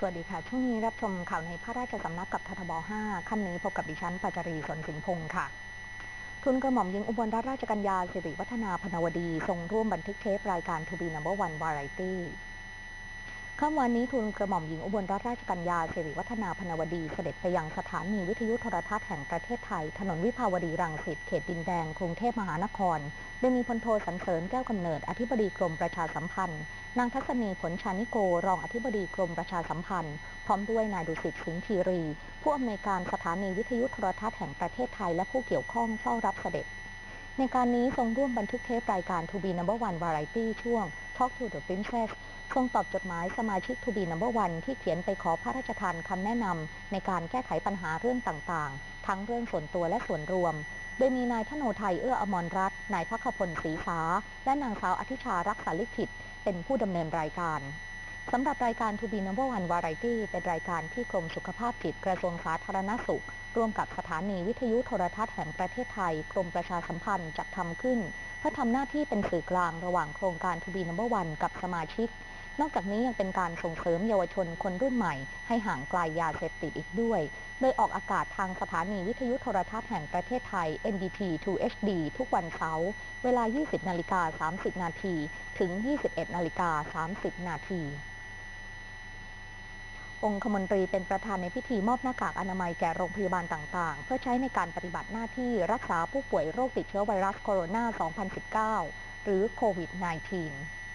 สวัสดีค่ะ ช่วงนี้รับชมข่าวในพระราชสำนักกับททบ 5 ค่ำนี้พบกับดิฉันปัจจรีสนสินพงศ์ค่ะ ทุนกระหม่อมหญิงอุบลรัตนราชกัญญาสิริวัฒนาพนวดี ทรงร่วมบันทึกเทปรายการ To be number one variety ค่ำวันนี้ทุนกระหม่อมหญิงอุบลรัตนราชกัญญาสิริวัฒนาพนวดีเสด็จไปยังสถานีวิทยุโทรทัศน์แห่งประเทศไทย ถนนวิภาวดีรังสิตเขตดินแดง กรุงเทพมหานคร โดยมีพลโทสันเสริญแก้วกำเนิดอธิบดีกรมประชาสัมพันธ์ นางทัศนีผลชานิโก รองอธิบดีกรมประชาสัมพันธ์ พร้อมด้วยนายดุสิตสิงห์ธีรี ผู้อำนวยการสถานีวิทยุโทรทัศน์แห่งประเทศไทยและผู้เกี่ยวข้องเฝ้ารับเสด็จ ในการนี้ทรงร่วมบันทึกเทปรายการ To be number one variety ช่วง Talk to the Princess งตอบจดหมายสมาชิก To be number one ที่เขียนไปขอพระราชทานคำแนะนำในการแก้ไขปัญหาเรื่องต่างๆ ทั้งเรื่องส่วนตัวและส่วนรวม โดยมีนายธโนไทยเอื้ออมรรัตน์นายพักพลศรีสาและนางสาวอธิชารักษาลิขิตเป็นผู้ดำเนินรายการสำหรับรายการ To be number one variety เป็นรายการที่กรมสุขภาพจิตกระทรวงสาธารณสุข ร่วมกับสถานีวิทยุโทรทัศน์แห่งประเทศไทย กรมประชาสัมพันธ์จัดทำขึ้น เพื่อทำหน้าที่เป็นสื่อกลางระหว่างโครงการ To be number one กับสมาชิก นอกจากนี้ยังเป็นการส่งเสริมเยาวชนคนรุ่นใหม่ ให้ห่างไกลยาเสพติดอีกด้วย โดยออกอากาศทางสถานีวิทยุโทรทัศน์แห่งประเทศไทย NBT 2 HD ทุกวันเสาร์เวลา 20 นาฬิกา 30 นาทีถึง 21 นาฬิกา 30 นาทีองคมนตรีเป็นประธานในพิธีมอบหน้ากากอนามัยแก่โรงพยาบาลต่างๆ เพื่อใช้ในการปฏิบัติหน้าที่รักษาผู้ป่วยโรคติดเชื้อไวรัสโคโรนา 2019 หรือโควิด -19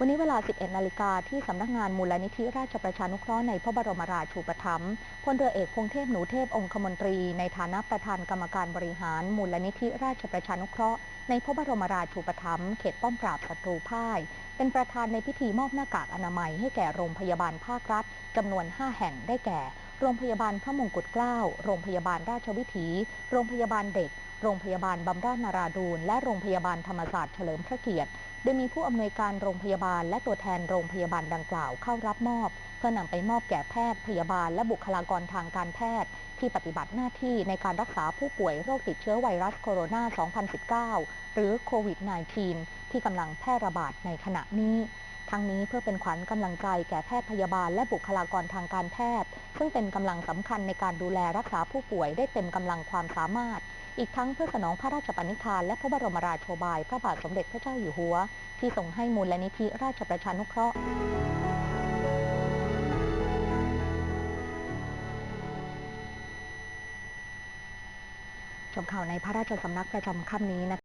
วันนี้เวลา 11 นาฬิกาที่สำนักงานมูลนิธิราชประชานุเคราะห์ในพระบรมราชูปถัมภ์พลเรือเอกพงเทพหนูเทพองคมนตรี ในฐานะประธานกรรมการบริหารมูลนิธิราชประชานุเคราะห์ในพระบรมราชูปถัมภ์เขตป้อมปราบศัตรูพ่าย เป็นประธานในพิธีมอบหน้ากากอนามัยให้แก่โรงพยาบาลภาครัฐจำนวน 5 แห่งได้แก่ โรงพยาบาลพระมงกุฎเกล้า โรงพยาบาลราชวิถี โรงพยาบาลเด็ก โรงพยาบาลบำราศนาราดูนและโรงพยาบาลธรรมศาสตร์เฉลิมพระเกียรติ โดยมีผู้อำนวยการโรงพยาบาลและตัวแทนโรงพยาบาลดังกล่าวเข้ารับมอบ เพื่อนำไปมอบแก่แพทย์ พยาบาลและบุคลากรทางการแพทย์ ที่ปฏิบัติหน้าที่ในการรักษาผู้ป่วยโรคติดเชื้อไวรัสโคโรนา 2019 หรือโควิด -19 ที่กำลังแพร่ระบาดในขณะนี้ ทั้งนี้เพื่อเป็นขวัญกำลังใจแก่แพทย์พยาบาลและบุคลากรทางการแพทย์ ซึ่งเป็นกำลังสำคัญในการดูแลรักษาผู้ป่วยได้เต็มกำลังความสามารถ อีกทั้งเพื่อสนองพระราชปณิธานและพระบรมราโชบาย พระบาทสมเด็จพระเจ้าอยู่หัว ที่ส่งให้มูลนิธิราชประชานุเคราะห์ชมข่าวในพระราชสำนักประจำค่ำนี้นะคะ